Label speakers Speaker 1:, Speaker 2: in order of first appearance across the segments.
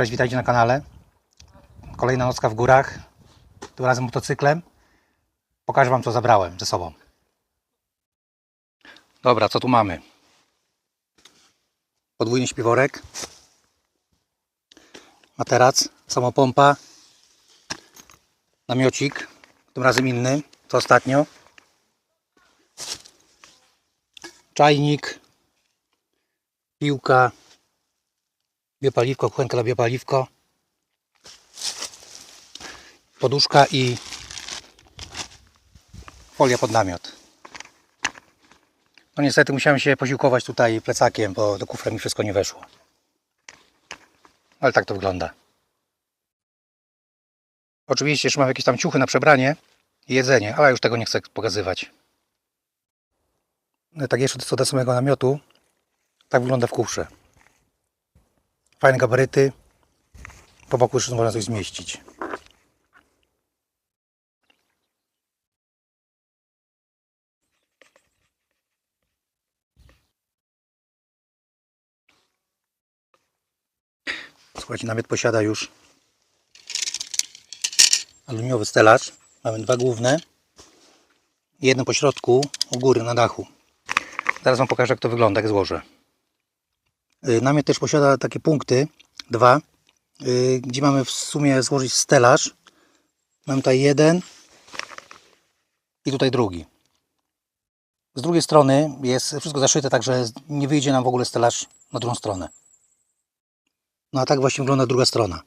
Speaker 1: Cześć, witajcie na kanale. Kolejna nocka w górach. Tym razem motocyklem. Pokażę Wam, co zabrałem ze sobą. Dobra, co tu mamy? Podwójny śpiworek. Materac, samopompa. Namiocik. Tym razem inny, co ostatnio. Czajnik. Piłka. Biopaliwko, kuchenka na biopaliwko. Poduszka i folia pod namiot. No niestety musiałem się posiłkować tutaj plecakiem, bo do kufra mi wszystko nie weszło. Ale tak to wygląda. Oczywiście jeszcze mam jakieś tam ciuchy na przebranie i jedzenie, ale już tego nie chcę pokazywać. No tak jeszcze co do samego namiotu, tak wygląda w kufrze. Fajne gabaryty. Po boku jeszcze można coś zmieścić. Słuchajcie, namiot posiada już aluminiowy stelaż. Mamy dwa główne. Jedno po środku, u góry na dachu. Zaraz Wam pokażę, jak to wygląda, jak złożę. Y, Namiot też posiada takie punkty, dwa, y, gdzie mamy w sumie złożyć stelaż. Mamy tutaj jeden i tutaj drugi. Z drugiej strony jest wszystko zaszyte, także nie wyjdzie nam w ogóle stelaż na drugą stronę. No a tak właśnie wygląda druga strona.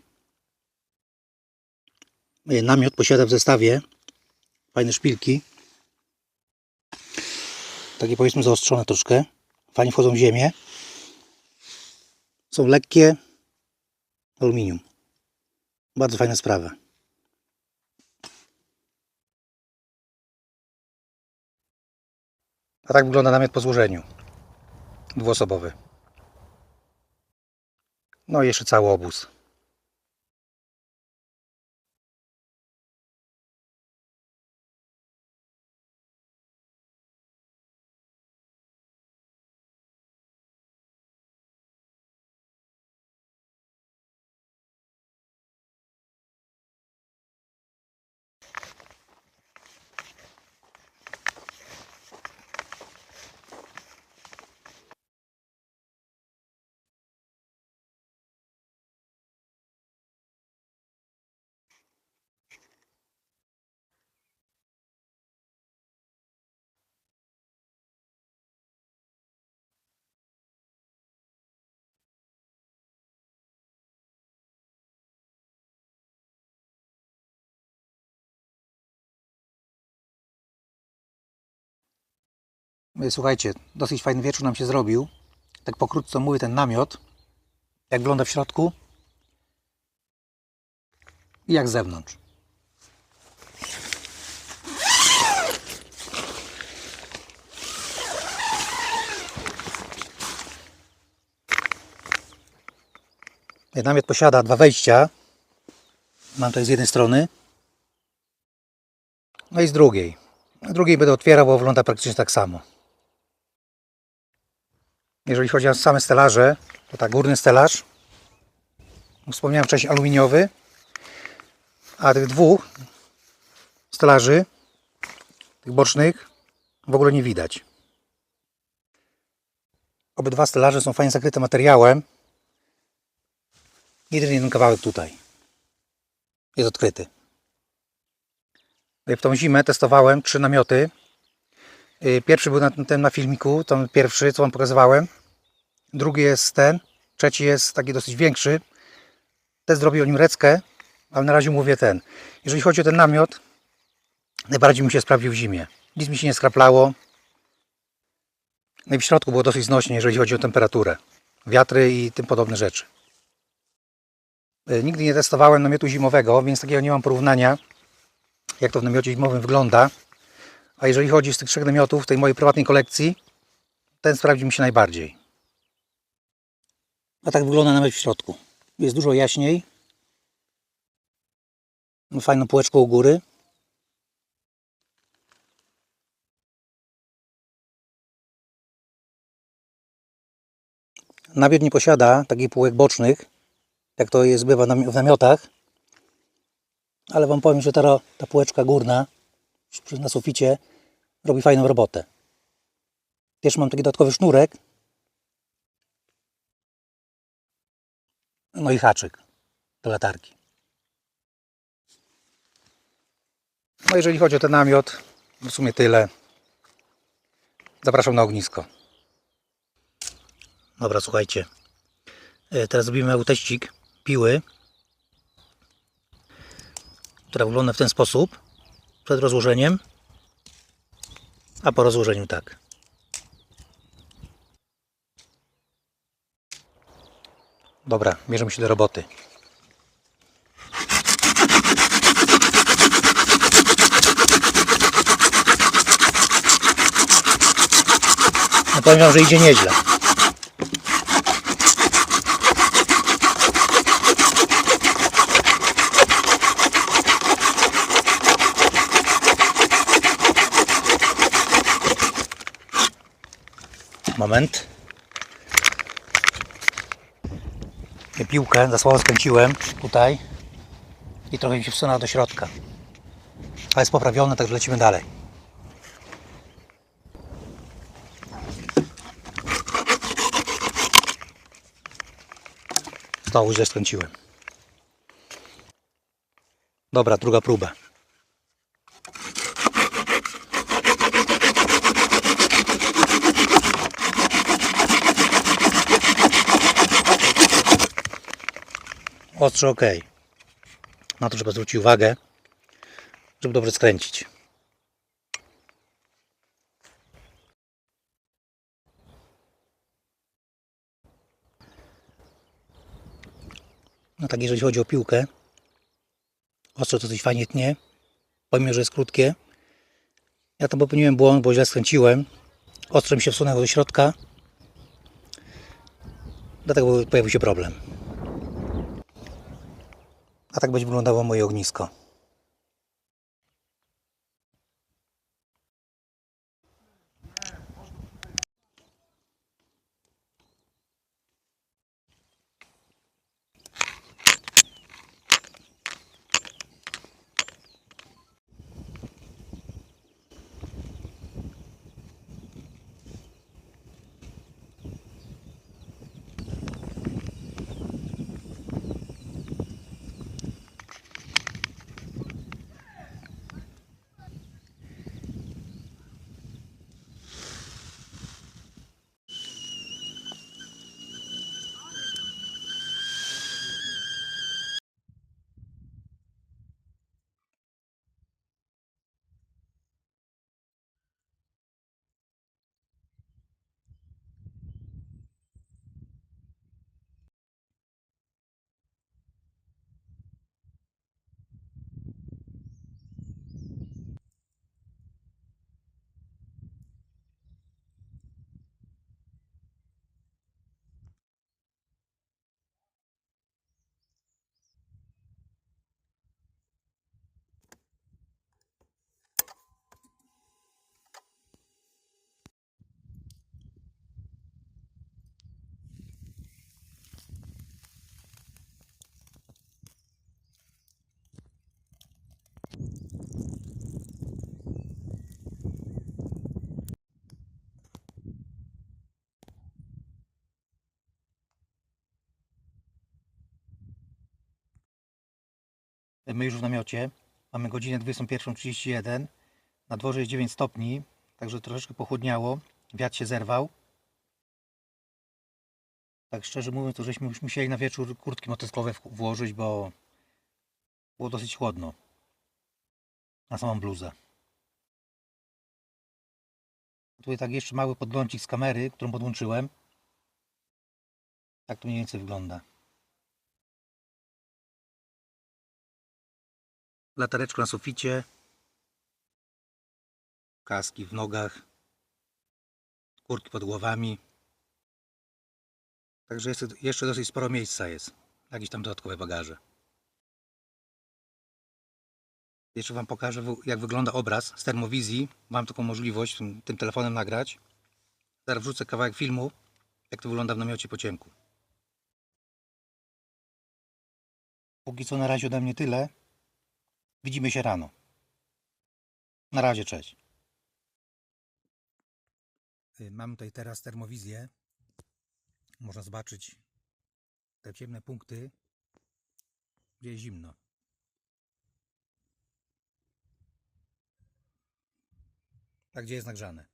Speaker 1: Y, Namiot posiada w zestawie fajne szpilki. Takie powiedzmy zaostrzone troszkę. Fajnie wchodzą w ziemię. Są lekkie. Aluminium. Bardzo fajna sprawa. A tak wygląda namiot po złożeniu. Dwuosobowy. No i jeszcze cały obóz. Słuchajcie, dosyć fajny wieczór nam się zrobił. Tak pokrótce mówię ten namiot. Jak wygląda w środku i jak z zewnątrz. Y, Namiot posiada dwa wejścia. Mam tutaj z jednej strony. No i z drugiej. Z drugiej będę otwierał, bo wygląda praktycznie tak samo. Jeżeli chodzi o same stelaże, to tak, górny stelaż. Wspomniałem wcześniej aluminiowy. A tych dwóch stelaży, tych bocznych, w ogóle nie widać. Obydwa stelaże są fajnie zakryte materiałem. Jeden, jeden kawałek tutaj jest odkryty. W tą zimę testowałem trzy namioty. Y, Pierwszy był na ten na filmiku, ten pierwszy, co Wam pokazywałem. Drugi jest ten, trzeci jest taki dosyć większy. Też zrobił o nim reckę, ale na razie mówię ten. Jeżeli chodzi o ten namiot, najbardziej mi się sprawdził w zimie. Nic mi się nie skraplało. No i w środku było dosyć znośnie, jeżeli chodzi o temperaturę, wiatry i tym podobne rzeczy. Y, Nigdy nie testowałem namiotu zimowego, więc takiego nie mam porównania, jak to w namiocie zimowym wygląda. A jeżeli chodzi z tych trzech namiotów, tej mojej prywatnej kolekcji, ten sprawdził mi się najbardziej. A tak wygląda nawet w środku. Jest dużo jaśniej. Ma Fajną półeczką u góry. Namiot nie posiada takich półek bocznych, jak to jest bywa w namiotach. Ale Wam powiem, że ta, ta półeczka górna na suficie robi fajną robotę. Też mam taki dodatkowy sznurek. No i haczyk do latarki. No jeżeli chodzi o ten namiot, w sumie tyle. Zapraszam na ognisko. Dobra, słuchajcie. E, Teraz zrobimy teścik piły, która wygląda w ten sposób przed rozłożeniem, a po rozłożeniu tak. Dobra, bierzemy się do roboty. No powiem że idzie nieźle. Moment. Piłkę za słabo skręciłem tutaj i trochę mi się wsunęła do środka. Ale jest poprawione, także lecimy dalej. Znowu źle skręciłem. Dobra, druga próba. Ostrze ok. Na to trzeba zwrócić uwagę, żeby dobrze skręcić. No tak, jeżeli chodzi o piłkę, ostrze to coś fajnie tnie, pomimo, że jest krótkie. Ja tam popełniłem błąd, bo źle skręciłem. Ostrze mi się wsunęło do środka, dlatego pojawił się problem. A tak będzie wyglądało moje ognisko. My już w namiocie. Mamy godzinę 21.31. Na dworze jest 9 stopni, także troszeczkę pochłodniało. Wiatr się zerwał. Tak szczerze mówiąc, to żeśmy już musieli na wieczór kurtki motocyklowe w- włożyć, bo było dosyć chłodno. Na samą bluzę. Tutaj tak jeszcze mały podglądzik z kamery, którą podłączyłem. Tak to mniej więcej wygląda. Latareczka na suficie, kaski w nogach, kurtki pod głowami. Także jest, jeszcze dosyć sporo miejsca jest. Jakieś tam dodatkowe bagaże. Jeszcze Wam pokażę, jak wygląda obraz z termowizji. Mam taką możliwość tym, tym telefonem nagrać. Zaraz wrzucę kawałek filmu, jak to wygląda w namiocie po ciemku. Póki co na razie ode mnie tyle. Widzimy się rano. Na razie, cześć. Y, Mam tutaj teraz termowizję. Można zobaczyć te ciemne punkty, gdzie jest zimno. A gdzie jest nagrzane?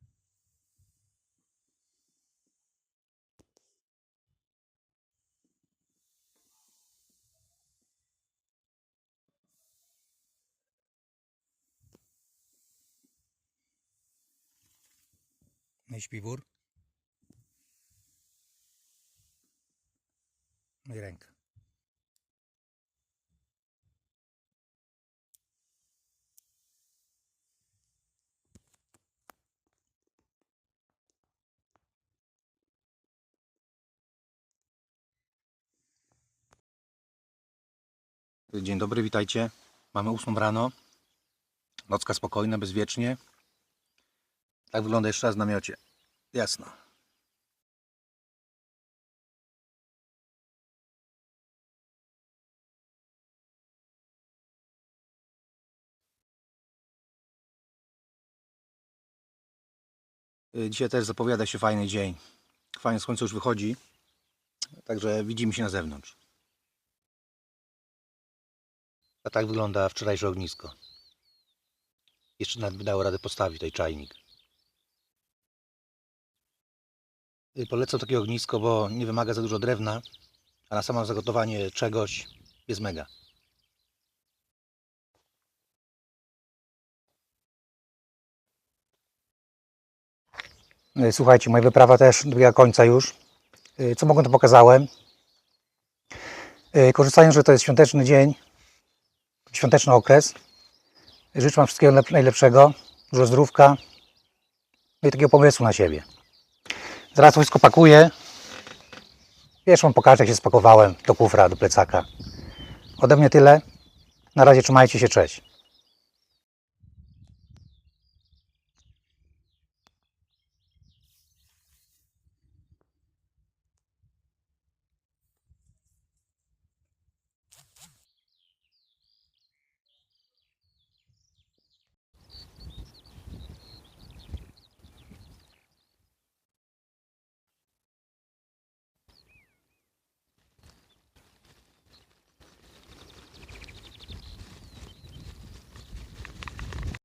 Speaker 1: Śpiwór. No i ręka. Dzień dobry, witajcie. Mamy 8 rano. Nocka spokojna, bezwiecznie. Tak wygląda jeszcze raz w namiocie. Jasno. Y, Dzisiaj też zapowiada się fajny dzień. Fajne słońce już wychodzi. Także widzimy się na zewnątrz. A tak wygląda wczorajsze ognisko. Jeszcze nawet by dało radę postawić tutaj czajnik. Polecam takie ognisko, bo nie wymaga za dużo drewna, a na samo zagotowanie czegoś jest mega. Y, Słuchajcie, moja wyprawa też dobiega końca już. Y, Co mogłem, to pokazałem. Y, Korzystając, że to jest świąteczny dzień, świąteczny okres, życzę Wam wszystkiego lep- najlepszego, dużo zdrówka no i takiego pomysłu na siebie. To wszystko pakuję. Wiesz, Wam pokażę, jak się spakowałem do kufra, do plecaka. Ode mnie tyle. Na razie trzymajcie się, cześć.